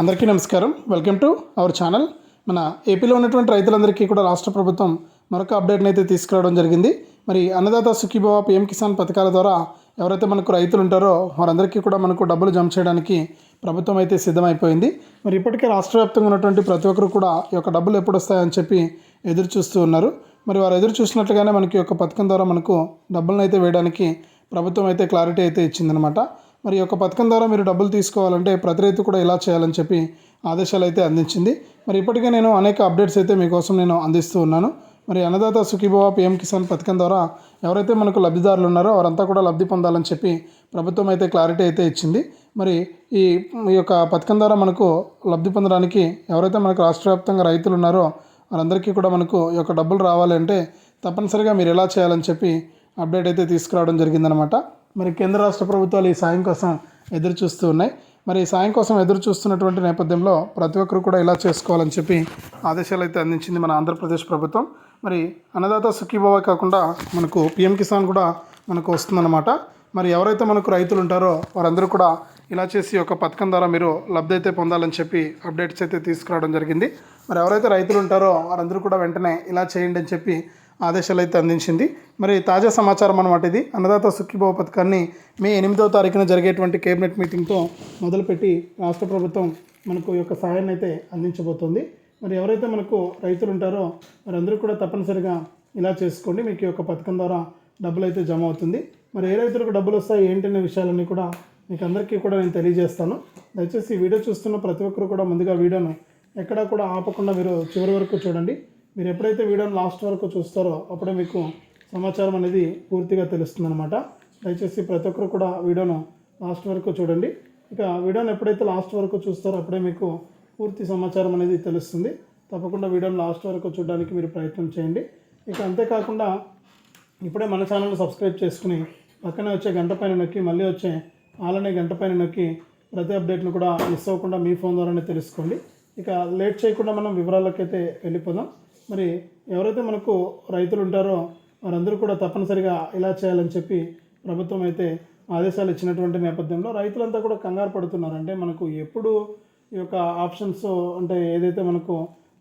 అందరికీ నమస్కారం. Welcome to our channel మన ఏపీలో ఉన్నటువంటి రైతులందరికీ కూడా రాష్ట్ర ప్రభుత్వం మరొక అప్డేట్ని అయితే తీసుకురావడం జరిగింది. మరి అన్నదాత సుఖీభవ పిఎం కిసాన్ పథకాల ద్వారా ఎవరైతే మనకు రైతులు ఉంటారో వారందరికీ కూడా మనకు డబ్బులు జమ చేయడానికి ప్రభుత్వం అయితే సిద్ధమైపోయింది. మరి ఇప్పటికే రాష్ట్ర వ్యాప్తంగా ఉన్నటువంటి ప్రతి ఒక్కరు కూడా ఈ యొక్క డబ్బులు ఎప్పుడు వస్తాయని చెప్పి ఎదురు చూస్తూ ఉన్నారు. మరి వారు ఎదురు చూసినట్లుగానే మనకి ఈ యొక్క పథకం ద్వారా మనకు డబ్బులను అయితే వేయడానికి ప్రభుత్వం అయితే క్లారిటీ అయితే ఇచ్చిందనమాట మరి యొక్క పథకం ద్వారా మీరు డబ్బులు తీసుకోవాలంటే ప్రతి రైతు కూడా ఇలా చేయాలని చెప్పి ఆదేశాలు అయితే అందించింది. మరి ఇప్పటికే నేను అనేక అప్డేట్స్ అయితే మీకోసం నేను అందిస్తూ ఉన్నాను. మరి అన్నదాత సుఖీభవ పిఎం కిసాన్ పథకం ద్వారా ఎవరైతే మనకు లబ్ధిదారులు ఉన్నారో వారంతా కూడా లబ్ధి పొందాలని చెప్పి ప్రభుత్వం అయితే క్లారిటీ అయితే ఇచ్చింది. మరి ఈ ఈ యొక్క పథకం ద్వారా మనకు లబ్ధి పొందడానికి ఎవరైతే మనకు రాష్ట్ర వ్యాప్తంగా రైతులు ఉన్నారో వారందరికీ కూడా మనకు ఈ యొక్క డబ్బులు రావాలంటే తప్పనిసరిగా మీరు ఎలా చేయాలని చెప్పి అప్డేట్ అయితే తీసుకురావడం జరిగిందనమాట. మరి కేంద్ర రాష్ట్ర ప్రభుత్వాలు ఈ సాయం కోసం ఎదురు చూస్తూ ఉన్నాయి. మరి ఈ సాయం కోసం ఎదురు చూస్తున్నటువంటి నేపథ్యంలో ప్రతి ఒక్కరు కూడా ఇలా చేసుకోవాలని చెప్పి ఆదేశాలు అయితే అందించింది మన ఆంధ్రప్రదేశ్ ప్రభుత్వం. మరి అన్నదాత సుఖీభావ కాకుండా మనకు పిఎం కిసాన్ కూడా మనకు వస్తుందన్నమాట. మరి ఎవరైతే మనకు రైతులు ఉంటారో వారందరూ కూడా ఇలా చేసి ఒక పథకం ద్వారా మీరు లబ్ధి అయితే పొందాలని చెప్పి అప్డేట్స్ అయితే తీసుకురావడం జరిగింది. మరి ఎవరైతే రైతులు ఉంటారో వారందరూ కూడా వెంటనే ఇలా చేయండి అని చెప్పి ఆదేశాలు అయితే అందించింది. మరి తాజా సమాచారం అనమాట ఇది. అన్నదాత సుఖీభావ పథకాన్ని మే ఎనిమిదవ తారీఖున జరిగేటువంటి కేబినెట్ మీటింగ్తో మొదలుపెట్టి రాష్ట్ర ప్రభుత్వం మనకు ఈ యొక్క సహాయాన్ని అయితే అందించబోతోంది. మరి ఎవరైతే మనకు రైతులు ఉంటారో మరి అందరూ కూడా తప్పనిసరిగా ఇలా చేసుకోండి. మీకు ఈ యొక్క పథకం ద్వారా డబ్బులు అయితే జమ అవుతుంది. మరి ఏ రైతులకు డబ్బులు వస్తాయి ఏంటనే విషయాలన్నీ కూడా మీకు అందరికీ కూడా నేను తెలియజేస్తాను. దయచేసి ఈ వీడియో చూస్తున్న ప్రతి ఒక్కరు కూడా ముందుగా వీడియోను ఎక్కడా కూడా ఆపకుండా మీరు చివరి వరకు చూడండి. మీరు ఎప్పుడైతే వీడియోని లాస్ట్ వరకు చూస్తారో అప్పుడే మీకు సమాచారం అనేది పూర్తిగా తెలుస్తుంది అనమాట దయచేసి ప్రతి ఒక్కరు కూడా వీడియోను లాస్ట్ వరకు చూడండి. ఇక వీడియోని ఎప్పుడైతే లాస్ట్ వరకు చూస్తారో అప్పుడే మీకు పూర్తి సమాచారం అనేది తెలుస్తుంది. తప్పకుండా వీడియోని లాస్ట్ వరకు చూడడానికి మీరు ప్రయత్నం చేయండి. ఇక అంతేకాకుండా ఇప్పుడే మన ఛానల్ సబ్స్క్రైబ్ చేసుకుని పక్కనే వచ్చే గంట పైన నొక్కి మళ్ళీ వచ్చే ఆలనే గంట పైన నొక్కి ప్రతి అప్డేట్ను కూడా మిస్ అవ్వకుండా మీ ఫోన్ ద్వారానే తెలుసుకోండి. ఇక లేట్ చేయకుండా మనం వివరాల్లోకి అయితే వెళ్ళిపోదాం. మరి ఎవరైతే మనకు రైతులు ఉంటారో వారందరూ కూడా తప్పనిసరిగా ఇలా చేయాలని చెప్పి ప్రభుత్వం అయితే ఆదేశాలు ఇచ్చినటువంటి నేపథ్యంలో రైతులంతా కూడా కంగారు పడుతున్నారు అంటే మనకు ఎప్పుడు ఈ యొక్క ఆప్షన్స్ అంటే ఏదైతే మనకు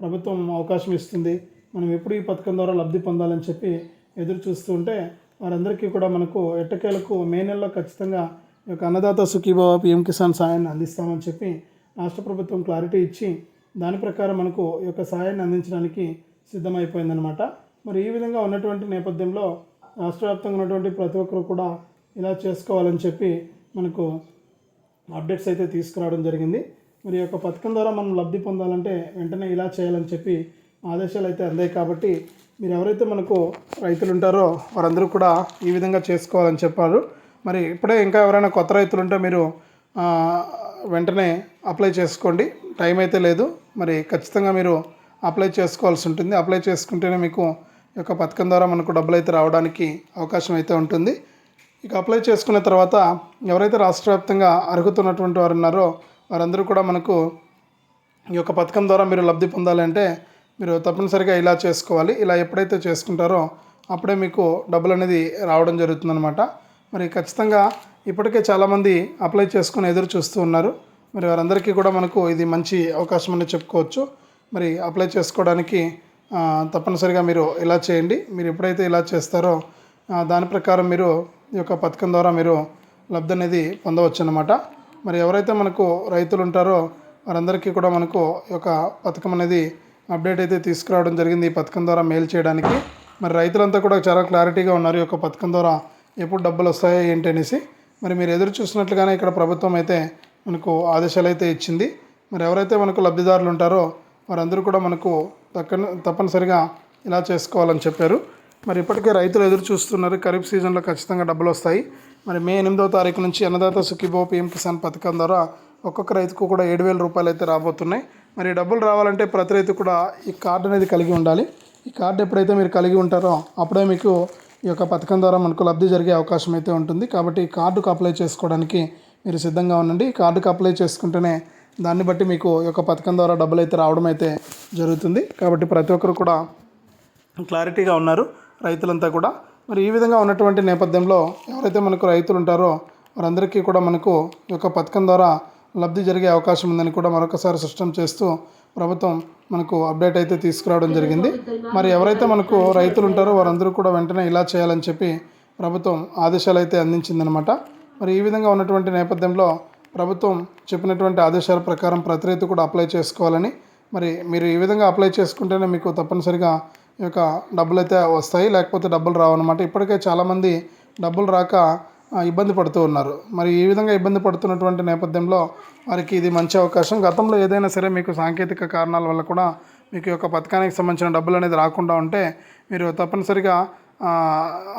ప్రభుత్వం అవకాశం ఇస్తుంది మనం ఎప్పుడు ఈ పథకం ద్వారా లబ్ధి పొందాలని చెప్పి ఎదురు చూస్తూ ఉంటే వారందరికీ కూడా మనకు ఎట్టకేలకు మే నెలలో ఖచ్చితంగా ఈ యొక్క అన్నదాత సుఖీభావ పిఎం కిసాన్ సాయాన్ని అందిస్తామని చెప్పి రాష్ట్ర ప్రభుత్వం క్లారిటీ ఇచ్చి దాని ప్రకారం మనకు ఈ యొక్క సాయాన్ని అందించడానికి సిద్ధమైపోయిందనమాట మరి ఈ విధంగా ఉన్నటువంటి నేపథ్యంలో రాష్ట్ర వ్యాప్తంగా ఉన్నటువంటి ప్రతి ఒక్కరు కూడా ఇలా చేసుకోవాలని చెప్పి మనకు అప్డేట్స్ అయితే తీసుకురావడం జరిగింది. మరి ఈ యొక్క పథకం ద్వారా మనం లబ్ధి పొందాలంటే వెంటనే ఇలా చేయాలని చెప్పి ఆదేశాలు అయితే అందాయి కాబట్టి మీరు ఎవరైతే మనకు రైతులు ఉంటారో వారందరూ కూడా ఈ విధంగా చేసుకోవాలని చెప్పారు. మరి ఇప్పుడే ఇంకా ఎవరైనా కొత్త రైతులు ఉంటే మీరు వెంటనే అప్లై చేసుకోండి. టైం అయితే లేదు. మరి ఖచ్చితంగా మీరు అప్లై చేసుకోవాల్సి ఉంటుంది. అప్లై చేసుకుంటేనే మీకు ఈ యొక్క పథకం ద్వారా మనకు డబ్బులు అయితే రావడానికి అవకాశం అయితే ఉంటుంది. ఇక అప్లై చేసుకున్న తర్వాత ఎవరైతే రాష్ట్ర వ్యాప్తంగా అరుగుతున్నటువంటి వారు ఉన్నారో వారందరూ కూడా మనకు ఈ యొక్క పథకం ద్వారా మీరు లబ్ధి పొందాలంటే మీరు తప్పనిసరిగా ఇలా చేసుకోవాలి. ఇలా ఎప్పుడైతే చేసుకుంటారో అప్పుడే మీకు డబ్బులు అనేది రావడం జరుగుతుందన్నమాట. మరి ఖచ్చితంగా ఇప్పటికే చాలామంది అప్లై చేసుకుని ఎదురు చూస్తూ ఉన్నారు. మరి వారందరికీ కూడా మనకు ఇది మంచి అవకాశం అని చెప్పుకోవచ్చు. మరి అప్లై చేసుకోవడానికి తప్పనిసరిగా మీరు ఇలా చేయండి. మీరు ఎప్పుడైతే ఇలా చేస్తారో దాని ప్రకారం మీరు ఈ యొక్క పథకం ద్వారా మీరు లబ్ధి అనేది పొందవచ్చు అన్నమాట మరి ఎవరైతే మనకు రైతులు ఉంటారో వారందరికీ కూడా మనకు ఈ యొక్క పథకం అనేది అప్డేట్ అయితే తీసుకురావడం జరిగింది ఈ పథకం ద్వారా మెయిల్ చేయడానికి. మరి రైతులంతా కూడా చాలా క్లారిటీగా ఉన్నారు ఈ యొక్క పథకం ద్వారా ఎప్పుడు డబ్బులు వస్తాయో ఏంటి అనేసి. మరి మీరు ఎదురు చూసినట్లుగానే ఇక్కడ ప్రభుత్వం అయితే మనకు ఆదేశాలు అయితే ఇచ్చింది. మరి ఎవరైతే మనకు లబ్ధిదారులు ఉంటారో వారందరూ కూడా మనకు తక్కన తప్పనిసరిగా ఇలా చేసుకోవాలని చెప్పారు. మరి ఇప్పటికే రైతులు ఎదురు చూస్తున్నారు. ఖరీఫ్ సీజన్లో ఖచ్చితంగా డబ్బులు వస్తాయి. మరి మే ఎనిమిదవ తారీఖు నుంచి అన్నదాత సుఖీభో పిఎం కిసాన్ పథకం ద్వారా ఒక్కొక్క రైతుకు కూడా ఏడు వేల రూపాయలు అయితే రాబోతున్నాయి. మరి డబ్బులు రావాలంటే ప్రతి రైతు కూడా ఈ కార్డు అనేది కలిగి ఉండాలి. ఈ కార్డు ఎప్పుడైతే మీరు కలిగి ఉంటారో అప్పుడే మీకు ఈ యొక్క పథకం ద్వారా మనకు లబ్ధి జరిగే అవకాశం అయితే ఉంటుంది. కాబట్టి ఈ కార్డుకు అప్లై చేసుకోవడానికి మీరు సిద్ధంగా ఉండండి. ఈ కార్డుకు అప్లై చేసుకుంటేనే దాన్ని బట్టి మీకు ఈ యొక్క పథకం ద్వారా డబ్బులు అయితే రావడం అయితే జరుగుతుంది. కాబట్టి ప్రతి ఒక్కరు కూడా క్లారిటీగా ఉన్నారు. రైతులంతా కూడా మరి ఈ విధంగా ఉన్నటువంటి నేపథ్యంలో ఎవరైతే మనకు రైతులు ఉంటారో వారందరికీ కూడా మనకు ఈ యొక్క పథకం ద్వారా లబ్ధి జరిగే అవకాశం ఉందని కూడా మరొకసారి స్పష్టం చేస్తూ ప్రభుత్వం మనకు అప్డేట్ అయితే తీసుకురావడం జరిగింది. మరి ఎవరైతే మనకు రైతులు ఉంటారో వారందరూ కూడా వెంటనే ఇలా చేయాలని చెప్పి ప్రభుత్వం ఆదేశాలు అయితే అందించిందనమాట మరి ఈ విధంగా ఉన్నటువంటి నేపథ్యంలో ప్రభుత్వం చెప్పినటువంటి ఆదేశాల ప్రకారం ప్రతి రైతు కూడా అప్లై చేసుకోవాలని మరి మీరు ఈ విధంగా అప్లై చేసుకుంటేనే మీకు తప్పనిసరిగా ఈ యొక్క డబ్బులు అయితే వస్తాయి లేకపోతే డబ్బులు రావన్నమాట. ఇప్పటికే చాలామంది డబ్బులు రాక ఇబ్బంది పడుతూ ఉన్నారు. మరి ఈ విధంగా ఇబ్బంది పడుతున్నటువంటి నేపథ్యంలో వారికి ఇది మంచి అవకాశం. గతంలో ఏదైనా సరే మీకు సాంకేతిక కారణాల వల్ల కూడా మీకు యొక్క పథకానికి సంబంధించిన డబ్బులు అనేది రాకుండా ఉంటే మీరు తప్పనిసరిగా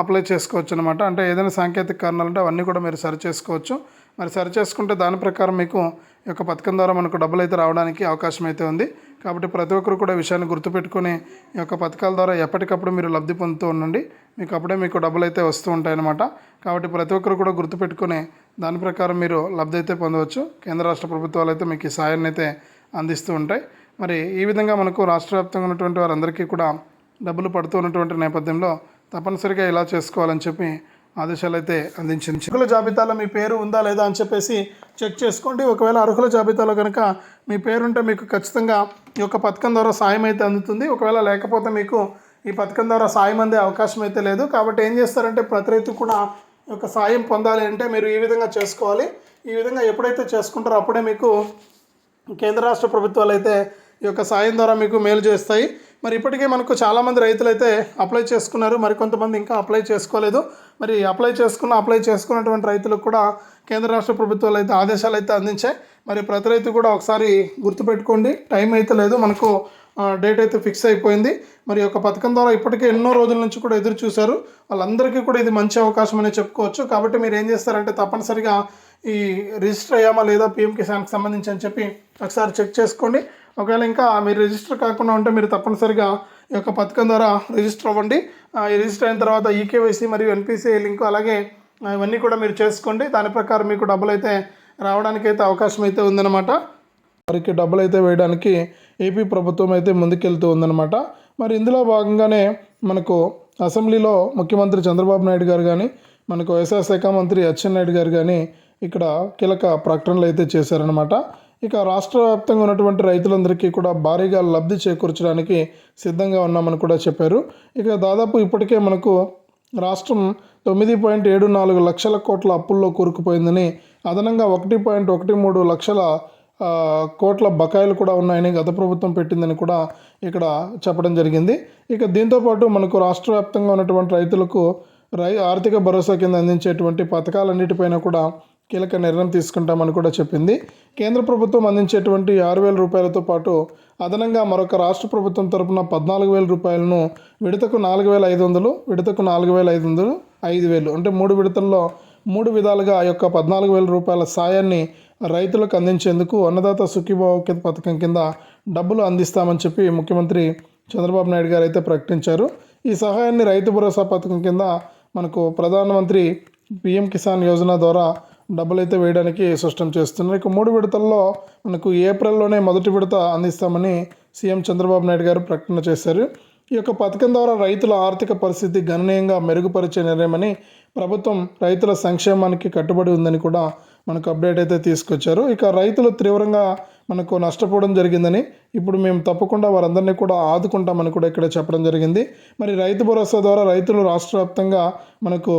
అప్లై చేసుకోవచ్చు అనమాట అంటే ఏదైనా సాంకేతిక కారణాలు ఉంటే అవన్నీ కూడా మీరు సరి చేసుకోవచ్చు. మరి సరి చేసుకుంటే దాని ప్రకారం మీకు ఈ యొక్క పథకం ద్వారా మనకు డబ్బులు అయితే రావడానికి అవకాశం అయితే ఉంది. కాబట్టి ప్రతి ఒక్కరు కూడా విషయాన్ని గుర్తుపెట్టుకొని ఈ యొక్క పథకాల ద్వారా ఎప్పటికప్పుడు మీరు లబ్ధి పొందుతూ ఉండండి. మీకు అప్పుడే మీకు డబ్బులు అయితే వస్తూ ఉంటాయన్నమాట. కాబట్టి ప్రతి ఒక్కరు కూడా గుర్తుపెట్టుకొని దాని ప్రకారం మీరు లబ్ధి అయితే పొందవచ్చు. కేంద్ర రాష్ట్ర ప్రభుత్వాలు అయితే మీకు ఈ సాయాన్ని అయితే అందిస్తూ ఉంటాయి. మరి ఈ విధంగా మనకు రాష్ట్ర వ్యాప్తంగా ఉన్నటువంటి వారందరికీ కూడా డబ్బులు పడుతూ ఉన్నటువంటి నేపథ్యంలో తప్పనిసరిగా ఇలా చేసుకోవాలని చెప్పి ఆదేశాలు అయితే అందించింది. అర్హుల జాబితాలో మీ పేరు ఉందా లేదా అని చెప్పేసి చెక్ చేసుకోండి. ఒకవేళ అర్హుల జాబితాలో కనుక మీ పేరు ఉంటే మీకు ఖచ్చితంగా ఈ యొక్క పథకం ద్వారా సాయం అయితే అందుతుంది. ఒకవేళ లేకపోతే మీకు ఈ పథకం ద్వారా సాయం అందే అవకాశం అయితే లేదు. కాబట్టి ఏం చేస్తారంటే ప్రతి రైతు కూడా ఈ యొక్క సాయం పొందాలి అంటే మీరు ఈ విధంగా చేసుకోవాలి. ఈ విధంగా ఎప్పుడైతే చేసుకుంటారో అప్పుడే మీకు కేంద్ర రాష్ట్ర ప్రభుత్వాలు అయితే ఈ యొక్క సాయం ద్వారా మీకు మేలు చేస్తాయి. మరి ఇప్పటికే మనకు చాలామంది రైతులు అయితే అప్లై చేసుకున్నారు. మరి కొంతమంది ఇంకా అప్లై చేసుకోలేదు. మరి అప్లై చేసుకున్న అప్లై చేసుకున్నటువంటి రైతులకు కూడా కేంద్ర రాష్ట్ర ప్రభుత్వాలు అయితే ఆదేశాలు అయితే అందించాయి. మరి ప్రతి రైతు కూడా ఒకసారి గుర్తుపెట్టుకోండి. టైం అయితే లేదు. మనకు డేట్ అయితే ఫిక్స్ అయిపోయింది. మరి యొక్క పథకం ద్వారా ఇప్పటికే ఎన్నో రోజుల నుంచి కూడా ఎదురు చూశారు. వాళ్ళందరికీ కూడా ఇది మంచి అవకాశం అనే చెప్పుకోవచ్చు. కాబట్టి మీరు ఏం చేస్తారంటే తప్పనిసరిగా ఈ రిజిస్టర్ అయ్యామా లేదా పిఎం కిసాన్కి సంబంధించి అని చెప్పి ఒకసారి చెక్ చేసుకోండి. ఒకవేళ ఇంకా మీరు రిజిస్టర్ కాకుండా ఉంటే మీరు తప్పనిసరిగా ఈ యొక్క పథకం ద్వారా రిజిస్టర్ అవ్వండి. రిజిస్టర్ అయిన తర్వాత ఈకేవైసీ మరియు ఎన్పిసిఐ లింక్ అలాగే ఇవన్నీ కూడా మీరు చేసుకోండి. దాని ప్రకారం మీకు డబ్బులు అయితే రావడానికి అయితే అవకాశం అయితే ఉందన్నమాట. వారికి డబ్బులు అయితే వేయడానికి ఏపీ ప్రభుత్వం అయితే ముందుకెళ్తూ ఉందన్నమాట. మరి ఇందులో భాగంగానే మనకు అసెంబ్లీలో ముఖ్యమంత్రి చంద్రబాబు నాయుడు గారు కానీ మనకు వ్యవసాయ శాఖ మంత్రి అచ్చెన్నాయుడు గారు కానీ ఇక్కడ కీలక ప్రకటనలు అయితే చేశారనమాట ఇక రాష్ట్ర వ్యాప్తంగా ఉన్నటువంటి రైతులందరికీ కూడా భారీగా లబ్ధి చేకూర్చడానికి సిద్ధంగా ఉన్నామని కూడా చెప్పారు. ఇక దాదాపు ఇప్పటికే మనకు రాష్ట్రం తొమ్మిది పాయింట్ ఏడు నాలుగు లక్షల కోట్ల అప్పుల్లో కూరుకుపోయిందని అదనంగా ఒకటి పాయింట్ ఒకటి మూడు లక్షల కోట్ల బకాయిలు కూడా ఉన్నాయని గత ప్రభుత్వం పెట్టిందని కూడా ఇక్కడ చెప్పడం జరిగింది. ఇక దీంతోపాటు మనకు రాష్ట్ర వ్యాప్తంగా ఉన్నటువంటి రైతులకు రై ఆర్థిక భరోసా కింద అందించేటువంటి పథకాలన్నిటిపైన కూడా కీలక నిర్ణయం తీసుకుంటామని కూడా చెప్పింది. కేంద్ర ప్రభుత్వం అందించేటువంటి ఆరు వేల రూపాయలతో పాటు అదనంగా మరొక రాష్ట్ర ప్రభుత్వం తరపున పద్నాలుగు వేల రూపాయలను విడతకు నాలుగు వేల ఐదు వందలు విడతకు నాలుగు వేల ఐదు వందలు ఐదు వేలు అంటే మూడు విడతల్లో మూడు విధాలుగా ఆ యొక్క పద్నాలుగు వేల రూపాయల సాయాన్ని రైతులకు అందించేందుకు అన్నదాత సుఖీభావ పథకం కింద డబ్బులు అందిస్తామని చెప్పి ముఖ్యమంత్రి చంద్రబాబు నాయుడు గారు అయితే ప్రకటించారు. ఈ సహాయాన్ని రైతు భరోసా పథకం కింద మనకు ప్రధానమంత్రి పిఎం కిసాన్ యోజన ద్వారా డబ్బులు అయితే వేయడానికి స్పష్టం చేస్తున్నారు. ఇక మూడు విడతల్లో మనకు ఏప్రిల్లోనే మొదటి విడత అందిస్తామని సీఎం చంద్రబాబు నాయుడు గారు ప్రకటన చేశారు. ఈ యొక్క పథకం ద్వారా రైతుల ఆర్థిక పరిస్థితి గణనీయంగా మెరుగుపరిచే నిర్ణయమని ప్రభుత్వం రైతుల సంక్షేమానికి కట్టుబడి ఉందని కూడా మనకు అప్డేట్ అయితే తీసుకొచ్చారు. ఇక రైతులు తీవ్రంగా మనకు నష్టపోవడం జరిగిందని ఇప్పుడు మేము తప్పకుండా వారందరినీ కూడా ఆదుకుంటామని కూడా ఇక్కడ చెప్పడం జరిగింది. మరి రైతు భరోసా ద్వారా రైతులు రాష్ట్ర వ్యాప్తంగా మనకు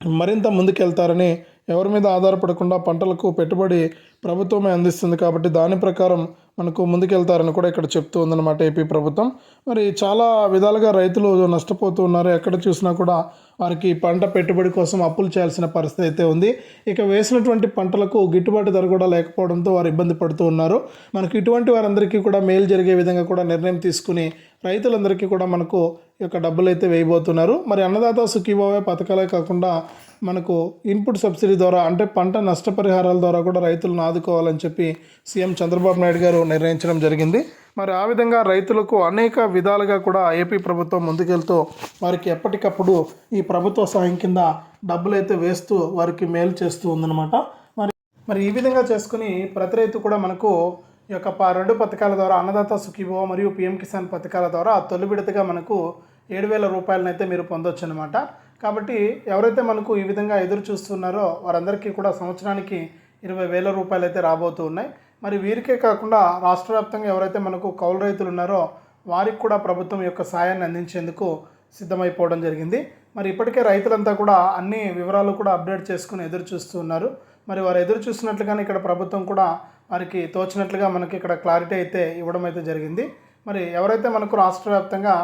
మరింత ముందుకెళ్తారని ఎవరి మీద ఆధారపడకుండా పంటలకు పెట్టుబడి ప్రభుత్వమే అందిస్తుంది కాబట్టి దాని ప్రకారం మనకు ముందుకెళ్తారని కూడా ఇక్కడ చెప్తూ ఉందన్నమాట ఏపీ ప్రభుత్వం. మరి చాలా విధాలుగా రైతులు నష్టపోతూ ఉన్నారు. ఎక్కడ చూసినా కూడా వారికి పంట పెట్టుబడి కోసం అప్పులు చేయాల్సిన పరిస్థితి అయితే ఉంది. ఇక వేసినటువంటి పంటలకు గిట్టుబాటు ధర కూడా లేకపోవడంతో వారు ఇబ్బంది పడుతూ ఉన్నారు. మనకు ఇటువంటి వారందరికీ కూడా మేలు జరిగే విధంగా కూడా నిర్ణయం తీసుకుని రైతులందరికీ కూడా మనకు ఈ యొక్క డబ్బులు అయితే వేయబోతున్నారు. మరి అన్నదాత సుఖీభావే పథకాలే కాకుండా మనకు ఇన్పుట్ సబ్సిడీ ద్వారా అంటే పంట నష్టపరిహారాల ద్వారా కూడా రైతులను ఆదుకోవాలని చెప్పి సీఎం చంద్రబాబు నాయుడు గారు నిర్ణయించడం జరిగింది. మరి ఆ విధంగా రైతులకు అనేక విధాలుగా కూడా ఏపీ ప్రభుత్వం ముందుకెళ్తూ వారికి ఎప్పటికప్పుడు ఈ ప్రభుత్వ సాయం కింద డబ్బులు అయితే వేస్తూ వారికి మేలు చేస్తూ ఉందన్నమాట. మరి మరి ఈ విధంగా చేసుకుని ప్రతి రైతు కూడా మనకు ఈ యొక్క ప- రెండు పథకాల ద్వారా అన్నదాత సుఖీభవ మరియు పిఎం కిసాన్ పథకాల ద్వారా తొలి విడతగా మనకు ఏడు వేల రూపాయలనైతే మీరు పొందొచ్చు అనమాట కాబట్టి ఎవరైతే మనకు ఈ విధంగా ఎదురు చూస్తున్నారో వారందరికీ కూడా సంవత్సరానికి ఇరవై వేల రూపాయలు అయితే రాబోతూ ఉన్నాయి. మరి వీరికే కాకుండా రాష్ట్ర వ్యాప్తంగా ఎవరైతే మనకు కౌలు రైతులు ఉన్నారో వారికి కూడా ప్రభుత్వం యొక్క సాయాన్ని అందించేందుకు సిద్ధమైపోవడం జరిగింది. మరి ఇప్పటికే రైతులంతా కూడా అన్ని వివరాలు కూడా అప్డేట్ చేసుకుని ఎదురు చూస్తూ ఉన్నారు. మరి వారు ఎదురు చూస్తున్నట్లుగానే ఇక్కడ ప్రభుత్వం కూడా వారికి తోచినట్లుగా మనకి ఇక్కడ క్లారిటీ అయితే ఇవ్వడం అయితే జరిగింది. మరి ఎవరైతే మనకు రాష్ట్ర వ్యాప్తంగా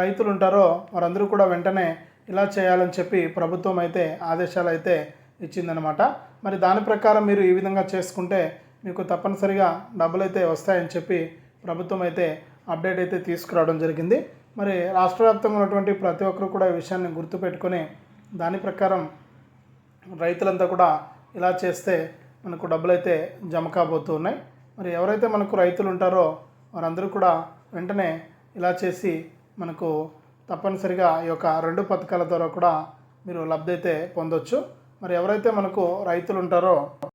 రైతులు ఉంటారో వారందరూ కూడా వెంటనే ఇలా చేయాలని చెప్పి ప్రభుత్వం అయితే ఆదేశాలు అయితే ఇచ్చిందనమాట మరి దాని ప్రకారం మీరు ఈ విధంగా చేసుకుంటే మీకు తప్పనిసరిగా డబ్బులు అయితే వస్తాయని చెప్పి ప్రభుత్వం అయితే అప్డేట్ అయితే తీసుకురావడం జరిగింది. మరి రాష్ట్ర వ్యాప్తంగా ఉన్నటువంటి ప్రతి ఒక్కరు కూడా ఈ విషయాన్ని గుర్తుపెట్టుకొని దాని ప్రకారం రైతులంతా కూడా ఇలా చేస్తే మనకు డబ్బులు అయితే జమ కాబోతూ ఉన్నాయి. మరి ఎవరైతే మనకు రైతులు ఉంటారో వారందరూ కూడా వెంటనే ఇలా చేసి మనకు తప్పనిసరిగా ఈ యొక్క రెండు పథకాల ద్వారా కూడా మీరు లబ్ధి అయితే పొందొచ్చు. మరి ఎవరైతే మనకు రైతులు ఉంటారో